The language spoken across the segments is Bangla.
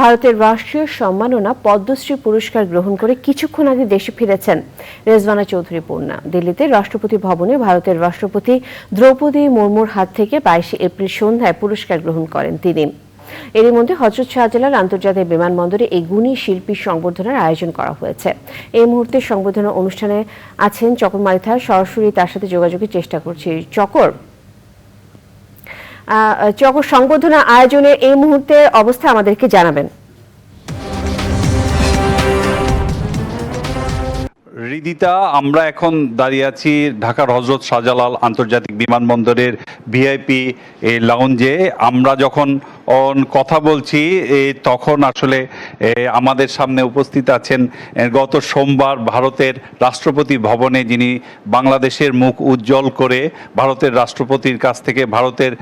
ভারতের রাষ্ট্রীয় সম্মাননা পদ্মশ্রী পুরস্কার গ্রহণ করে কিছুক্ষণ আগে দেশে ফিরেছেন রেজওয়ানা চৌধুরী পূর্ণা। দিল্লিতে রাষ্ট্রপতি ভবনে ভারতের রাষ্ট্রপতি দ্রৌপদী মুর্মুর হাত থেকে বাইশে এপ্রিল সন্ধ্যায় পুরস্কার গ্রহণ করেন তিনি। এরই মধ্যে হজরত শাহজালাল আন্তর্জাতিক বিমানবন্দরে এই গুণী শিল্পী সংবর্ধনার আয়োজন করা হয়েছে। এই মুহূর্তে সংবর্ধনা অনুষ্ঠানে আছেন চকর মারিথার। সরাসরি তার সাথে যোগাযোগের চেষ্টা করছি চকর। চকর সংবর্ধনা আয়োজনের এই মুহূর্তে অবস্থা আমাদেরকে জানাবেন। রিদিতা, আমরা এখন দাঁড়িয়ে আছি ঢাকার হজরত শাহজালাল আন্তর্জাতিক বিমানবন্দরের ভিআইপি লাউঞ্জে আমরা যখন কথা বলছি তখন আসলে আমাদের সামনে উপস্থিত আছেন গত সোমবার ভারতের রাষ্ট্রপতি ভবনে যিনি বাংলাদেশের মুখ উজ্জ্বল করে ভারতের রাষ্ট্রপতির কাছ থেকে ভারতের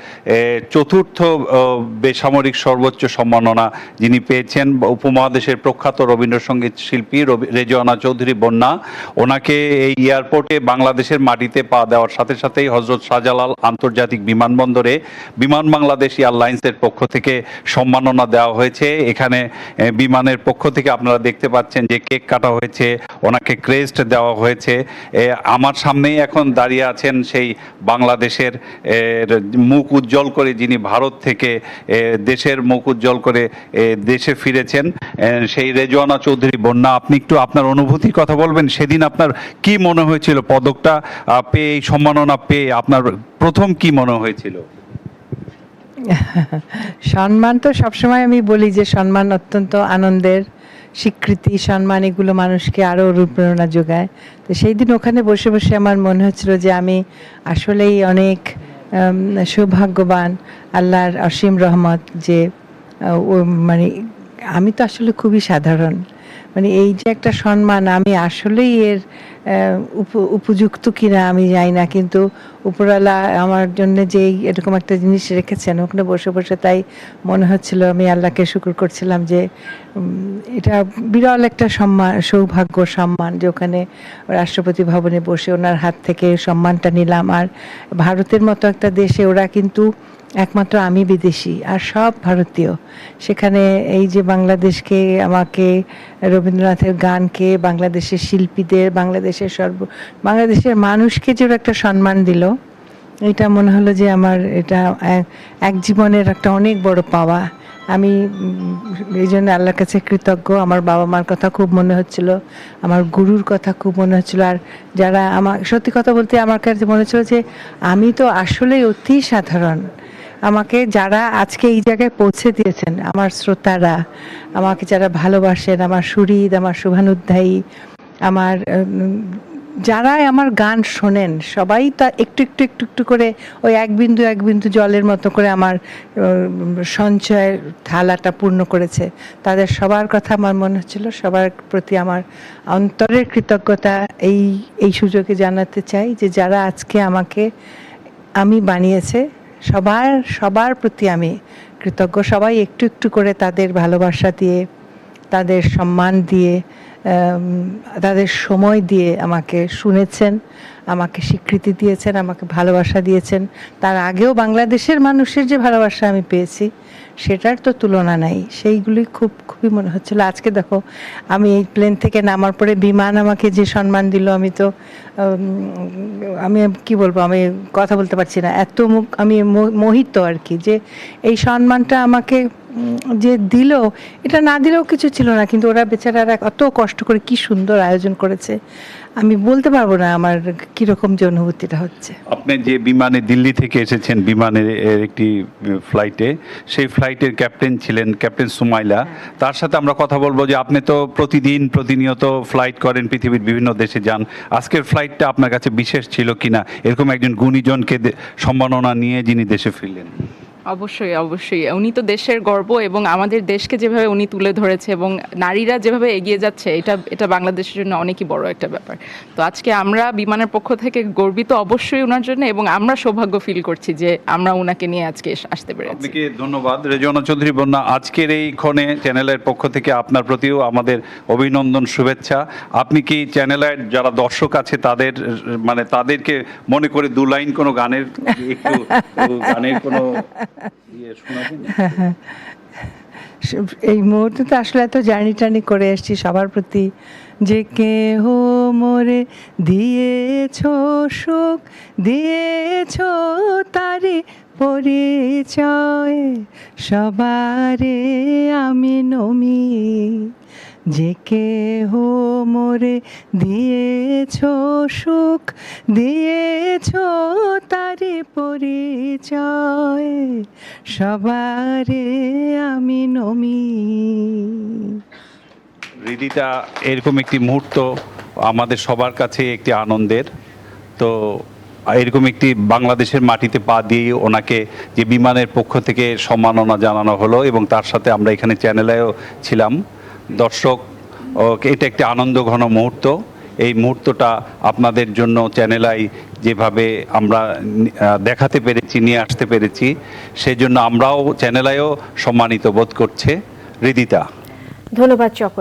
চতুর্থ বেসামরিক সর্বোচ্চ সম্মাননা যিনি পেয়েছেন, উপমহাদেশের প্রখ্যাত রবীন্দ্রসঙ্গীত শিল্পী রেজওয়ানা চৌধুরী বন্যা ওনাকে এই এয়ারপোর্টে বাংলাদেশের মাটিতে পা দেওয়ার সাথে সাথেই হজরত শাহজালাল আন্তর্জাতিক বিমানবন্দরে বিমান বাংলাদেশ এয়ারলাইন্সের পক্ষ থেকে সম্মাননা দেওয়া হয়েছে। এখানে বিমানের পক্ষ থেকে আপনারা দেখতে পাচ্ছেন যে কেক কাটা হয়েছে, ওনাকে ক্রেস্ট দেওয়া হয়েছে। আমার সামনেই এখন দাঁড়িয়ে আছেন সেই বাংলাদেশের মুখ উজ্জ্বল করে যিনি ভারত থেকে দেশের মুখ উজ্জ্বল করে দেশে ফিরেছেন। সেই রেজওয়ানা চৌধুরী, বন্যা, আপনি একটু আপনার অনুভূতির কথা বলবেন? সেদিন আপনার কি মনে হয়েছিল? পদকটা পেয়ে, সম্মাননা পেয়ে আপনার প্রথম কি মনে হয়েছিল? সম্মান তো সবসময় আমি বলি যে, সম্মান অত্যন্ত আনন্দের স্বীকৃতি, সম্মান এগুলো মানুষকে আরও অনুপ্রেরণা যোগায়। তো সেই দিন ওখানে বসে বসে আমার মনে হচ্ছিল যে, আমি আসলেই অনেক সৌভাগ্যবান, আল্লাহর অসীম রহমত যে মানে আমি তো আসলে খুবই সাধারণ। মানে এই যে একটা সম্মান, আমি আসলেই এর উপ- উপযুক্ত কিনা আমি জানি না, কিন্তু উপরওয়ালা আমার জন্য যে এরকম একটা জিনিস রেখেছেন, ওখানে বসে বসে তাই মনে হচ্ছিল, আমি আল্লাহকে শুকুর করছিলাম যে এটা বিরল একটা সম্মান সৌভাগ্য সম্মান যে ওখানে রাষ্ট্রপতি ভবনে বসে ওনার হাত থেকে সম্মানটা নিলাম। আর ভারতের মতো একটা দেশে ওরা কিন্তু একমাত্র আমি বিদেশি আর সব ভারতীয়। সেখানে এই যে বাংলাদেশকে আমাকে রবীন্দ্রনাথের গানকে, বাংলাদেশের শিল্পীদের, বাংলাদেশের সর্ব, বাংলাদেশের মানুষকে যে একটা সম্মান দিল, এটা মনে হলো যে আমার এটা এক- জীবনের একটা অনেক বড় পাওয়া। আমি এই জন্য আল্লাহর কাছে কৃতজ্ঞ। আমার বাবা মার কথা খুব মনে হচ্ছিল। আমার গুরুর কথা খুব মনে হচ্ছিল। আর যারা আমার, সত্যি কথা বলতে আমার কাছে মনে হচ্ছিল যে আমি তো আসলেই অতি সাধারণ। আমাকে যারা আজকে এই জায়গায় পৌঁছে দিয়েছেন, আমার শ্রোতারা, আমাকে যারা ভালোবাসেন, আমার সুরিদ, আমার শুভানুধ্যায়ী, আমার যারাই আমার গান শোনেন, সবাই তা একটু একটু একটু একটু করে ওই এক বিন্দু এক বিন্দু জলের মতো করে আমার সঞ্চয়ের থালাটা পূর্ণ করেছে। তাদের সবার কথা আমার মনে হচ্ছিল, সবার প্রতি আমার অন্তরের কৃতজ্ঞতা এই এই সুযোগে জানাতে চাই যে যারা আজকে আমাকে, আমি বানিয়েছে সবার সবার প্রতি আমি কৃতজ্ঞ। সবাই একটু একটু করে তাদের ভালোবাসা দিয়ে, তাদের সম্মান দিয়ে তাদের সময় দিয়ে আমাকে শুনেছেন, আমাকে স্বীকৃতি দিয়েছেন, আমাকে ভালোবাসা দিয়েছেন। তার আগেও বাংলাদেশের মানুষের যে ভালোবাসা আমি পেয়েছি, সেটার তো তুলনা নাই। সেইগুলি খুব, খুবই মনে হচ্ছিল। আজকে দেখো, আমি এই প্লেন থেকে নামার পরে বিমান আমাকে যে সম্মান দিল, আমি তো আমি কি বলব, আমি কথা বলতে পারছি না। এত মুখ, আমি মোহিত আর কি যে এই সম্মানটা আমাকে যে দিল এটা না দিলেও কিছু ছিল না কিন্তু ওরা বেচারারা অত কষ্ট করে কি সুন্দর আয়োজন করেছে। আমি বলতে পারব না আমার কীরকম যে অনুভূতিটা হচ্ছে। আপনি যে বিমানে দিল্লি থেকে এসেছেন বিমানের একটি ফ্লাইটে সেই ফ্লাইটের ক্যাপ্টেন ছিলেন ক্যাপ্টেন সুমাইলা। তার সাথে আমরা কথা বলব যে আপনি তো প্রতিদিন প্রতিনিয়ত ফ্লাইট করেন পৃথিবীর বিভিন্ন দেশে যান। আজকের ফ্লাইটটা আপনার কাছে বিশেষ ছিল কিনা? এরকম একজন গুণীজনকে সম্মাননা নিয়ে যিনি দেশে ফিরলেন। অবশ্যই অবশ্যই। উনি তো দেশের গর্ব এবং আমাদের দেশকে যেভাবে উনি তুলে ধরেছে এবং নারীরা যেভাবে এগিয়ে যাচ্ছে, এটা এটা বাংলাদেশের জন্য অনেকই বড় একটা ব্যাপার। তো আজকে আমরা বিমানের পক্ষ থেকে গর্বিত অবশ্যই ওনার জন্য এবং আমরা সৌভাগ্য ফিল করছি যে আমরা ওনাকে নিয়ে আজকে আসতে পেরেছি। আপনাকে ধন্যবাদ। রেজওয়ানা চৌধুরী বন্যা, আজকের এই ক্ষণে চ্যানেলের পক্ষ থেকে আপনার প্রতিও আমাদের অভিনন্দন, শুভেচ্ছা। আপনি কি চ্যানেলের যারা দর্শক আছে, তাদের মানে তাদেরকে মনে করে দু লাইন কোনো গানের একটু গানের কোনো এই মুহূর্তে তো আসলে এত জার্নি টানি করে এসছি সবার প্রতি। যে কেহ মোরে দিয়েছ সুখ, দিয়েছ তারি পরিচয়, সবারে আমি নমি। যে কে কেহ মোরে দিয়েছ সুখ, দিয়েছ তারি পরিচয়, সবারে আমি নমি। হৃদিতা, এরকম একটি মুহূর্ত আমাদের সবার কাছে একটি আনন্দের। তো এরকম একটি বাংলাদেশের মাটিতে পা দিয়ে ওনাকে যে বিমানের পক্ষ থেকে সম্মাননা জানানো হলো এবং তার সাথে আমরা এখানে চ্যানেলেও ছিলাম। দর্শক এটা একটি আনন্দ ঘন মুহূর্ত। এই মুহূর্তটা আপনাদের জন্য চ্যানেলাই যেভাবে আমরা দেখাতে পেরেছি, নিয়ে আসতে পেরেছি, সেজন্য আমরাও চ্যানেলাইও সম্মানিত বোধ করছে। হৃদিতা ধন্যবাদ চক্র